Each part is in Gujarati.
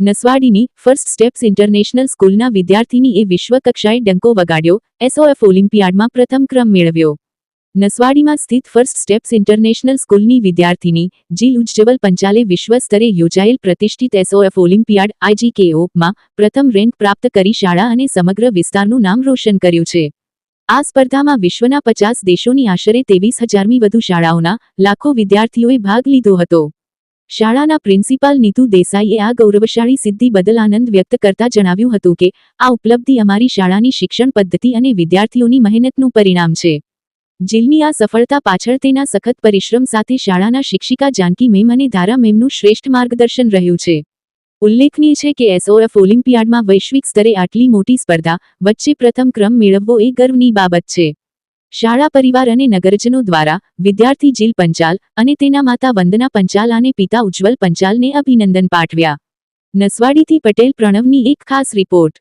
નસવાડીની ફર્સ્ટ સ્ટેપ્સ ઇન્ટરનેશનલ સ્કૂલના વિદ્યાર્થીનીએ વિશ્વકક્ષાએ ડંકો વગાડ્યો, એસઓએફ ઓલિમ્પિયાડમાં પ્રથમ ક્રમ મેળવ્યો. નસવાડીમાં સ્થિત ફર્સ્ટ સ્ટેપ્સ ઇન્ટરનેશનલ સ્કૂલની વિદ્યાર્થીની જીલ ઉજ્જવલ પંચાલે વિશ્વ સ્તરે યોજાયેલ પ્રતિષ્ઠિત એસઓએફ ઓલિમ્પિયાડ આઈજીકેઓમાં પ્રથમ રેન્ક પ્રાપ્ત કરી શાળા અને સમગ્ર વિસ્તારનું નામ રોશન કર્યું છે. આ સ્પર્ધામાં વિશ્વના પચાસ દેશોની આશરે ત્રેવીસ હજારમી વધુ શાળાઓના લાખો વિદ્યાર્થીઓએ ભાગ લીધો હતો. શાળાના પ્રિન્સિપાલ નીતુ દેસાઈએ આ ગૌરવશાળી સિદ્ધિ બદલ આનંદ વ્યક્ત કરતા જણાવ્યું હતું કે, આ ઉપલબ્ધિ અમારી શાળાની શિક્ષણ પદ્ધતિ અને વિદ્યાર્થીઓની મહેનતનું પરિણામ છે. જીલની આ સફળતા પાછળ તેના સખત પરિશ્રમ સાથે શાળાના શિક્ષિકા જાનકી મેમ અને ધારા મેમનું શ્રેષ્ઠ માર્ગદર્શન રહ્યું છે. ઉલ્લેખનીય છે કે એસઓએફ ઓલિમ્પિયાડમાં વૈશ્વિક સ્તરે આટલી મોટી સ્પર્ધા, વચ્ચે પ્રથમ ક્રમ મેળવવો એ ગર્વની બાબત છે. શાળા પરિવાર અને નગરજનો દ્વારા વિદ્યાર્થી જીલ પંચાલ અને તેના માતા વંદના પંચાલ અને પિતા ઉજ્જવલ પંચાલને અભિનંદન પાઠવ્યા. નસવાડીથી પટેલ પ્રણવની એક ખાસ રિપોર્ટ.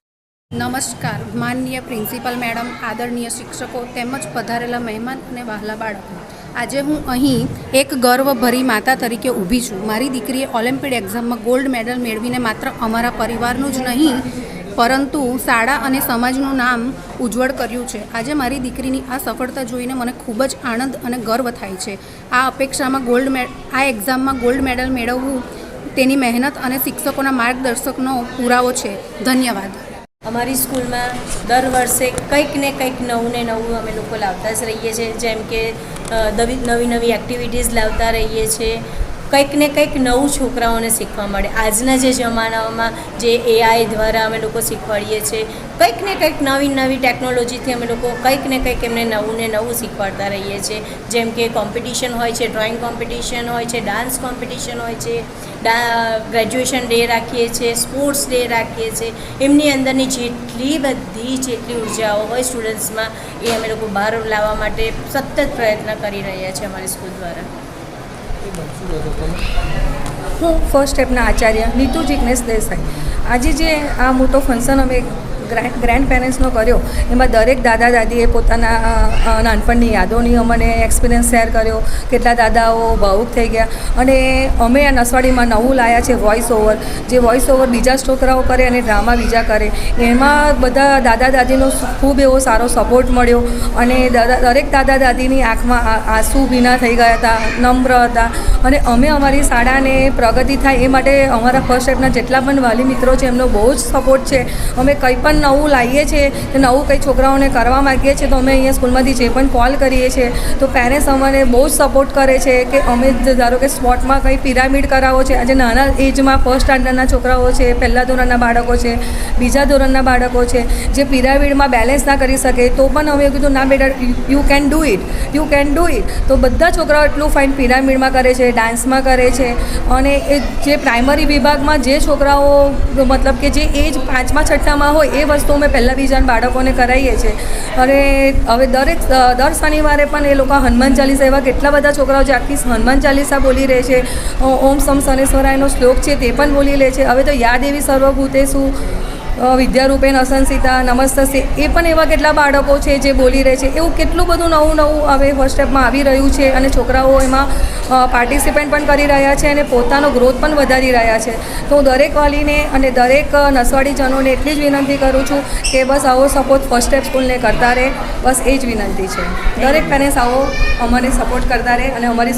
નમસ્કાર, માનનીય પ્રિન્સિપલ મેડમ, આદરણીય શિક્ષકો તેમજ પધારેલા મહેમાન અને વહાલા બાળકો. આજે હું અહીં એક ગર્વભરી માતા તરીકે ઊભી છું. મારી દીકરીએ ઓલિમ્પિક એક્ઝામમાં ગોલ્ડ મેડલ મેળવીને માત્ર અમારા પરિવારનું જ નહીં પરંતુ શાળા અને સમાજનું નામ ઉજ્જવળ કર્યું છે. આજે મારી દીકરીની આ સફળતા જોઈને મને ખૂબ જ આનંદ અને ગર્વ થાય છે. આ અપેક્ષામાં ગોલ્ડ મેડ, આ એક્ઝામમાં ગોલ્ડ મેડલ મેળવવું તેની મહેનત અને શિક્ષકોના માર્ગદર્શકનો પુરાવો છે. ધન્યવાદ. અમારી સ્કૂલમાં દર વર્ષે કંઈક ને કંઈક નવું ને નવું અમે લોકો લાવતા જ રહીએ છીએ. જેમ કે નવી નવી એક્ટિવિટીઝ લાવતા રહીએ છીએ. કંઈક ને કંઈક નવું છોકરાઓને શીખવા મળે. આજના જે જમાનામાં જે એઆઈ દ્વારા અમે લોકો શીખવાડીએ છીએ, કંઈક ને કંઈક નવી નવી ટેકનોલોજીથી અમે લોકો કંઈક ને કંઈક એમને નવું ને નવું શીખવાડતા રહીએ છીએ. જેમ કે કોમ્પિટિશન હોય છે, ડ્રોઈંગ કોમ્પિટિશન હોય છે, ડાન્સ કોમ્પિટિશન હોય છે, ડા, ગ્રેજ્યુએશન ડે રાખીએ છીએ, સ્પોર્ટ્સ ડે રાખીએ છીએ. એમની અંદરની જેટલી બધી, જેટલી ઉર્જાઓ હોય સ્ટુડન્ટ્સમાં, એ અમે લોકો બહાર લાવવા માટે સતત પ્રયત્ન કરી રહ્યા છીએ અમારી સ્કૂલ દ્વારા. હું ફર્સ્ટ સ્ટેપના આચાર્ય નીતુ જિજ્ઞેશ દેસાઈ. આજે જે આ મોટો ફંક્શન અમે ગ્રેન્ડ ગ્રેન્ડ પેરેન્ટ્સનો કર્યો. એમાં દરેક દાદા દાદીએ પોતાના નાનપણની યાદોની અમને એક્સપિરિયન્સ શેર કર્યો. કેટલા દાદાઓ ભાવુક થઈ ગયા. અને અમે આ નસવાડીમાં નવું લાયા છે વોઇસ ઓવર જે વોઇસ ઓવર બીજા છોકરાઓ કરે અને ડ્રામા બીજા કરે. એમાં બધા દાદા દાદીનો ખૂબ એવો સારો સપોર્ટ મળ્યો. અને દરેક દાદા દાદીની આંખમાં આંસુ ભીના થઈ ગયા હતા, નમ્ર હતા. અને અમે અમારી શાળાને પ્રગતિ થાય એ માટે અમારા ફર્સ્ટ સ્ટેપના જેટલા પણ વાલી મિત્રો છે એમનો બહુ જ સપોર્ટ છે. અમે કંઈ પણ નવું લાવીએ છીએ, કે નવું કંઈ છોકરાઓને કરવા માગીએ છીએ, તો અમે અહીંયા સ્કૂલમાંથી જે પણ કોલ કરીએ છીએ, તો પેરેન્ટ્સ અમને બહુ જ સપોર્ટ કરે છે કે અમે ધારો કે સ્પોર્ટમાં કંઈ પિરામિડ કરાવો છે. આજે નાના એજમાં ફર્સ્ટ સ્ટાન્ડર્ડના છોકરાઓ છે, પહેલા ધોરણના બાળકો છે, બીજા ધોરણના બાળકો છે, જે પિરામિડમાં બેલેન્સ ના કરી શકે, તો પણ અમે કીધું, ના બેટા you can do it you can do it તો બધા છોકરાઓ એટલું ફાઇન પિરામિડમાં કરે છે ડાન્સમાં કરે છે, અને એ જે પ્રાઇમરી વિભાગમાં જે છોકરાઓ, મતલબ કે જે એજ પાંચમા છઠ્ઠામાં હોય, એ વસ્તુ અમે પહેલાં બીજા બાળકોને કરાવીએ છીએ. અને હવે દરેક દર શનિવારે પણ એ લોકો હનુમાન ચાલીસા એવા કેટલા બધા છોકરાઓ જે આખી હનુમાન ચાલીસા બોલી રહે છે ઓમ સમ શનેશ્વરાયનો શ્લોક છે તે પણ બોલી લે છે. હવે તો યાદ એવી સર્વભૂતે અ, વિદ્યારૂપેણ અસંસિતા નમસ્તસે એ પણ એવા કેટલા બાળકો છે જે બોલી રહે છે. એવું કેટલું બધું નવું નવું હવે ફર્સ્ટ સ્ટેપમાં આવી રહ્યું છે અને છોકરાઓ એમાં પાર્ટિસિપેટ પણ કરી રહ્યા છે અને પોતાનો ગ્રોથ પણ વધારી રહ્યા છે. તો હું દરેક વાલીને અને દરેક નસવાડીજનોને એટલી જ વિનંતી કરું છું કે બસ આવો સપોર્ટ ફર્સ્ટ સ્ટેપ સ્કૂલને કરતા રહે. બસ એ જ વિનંતી છે. દરેક પેરેન્ટ્સ આવો અમને સપોર્ટ કરતા રહે અને અમારી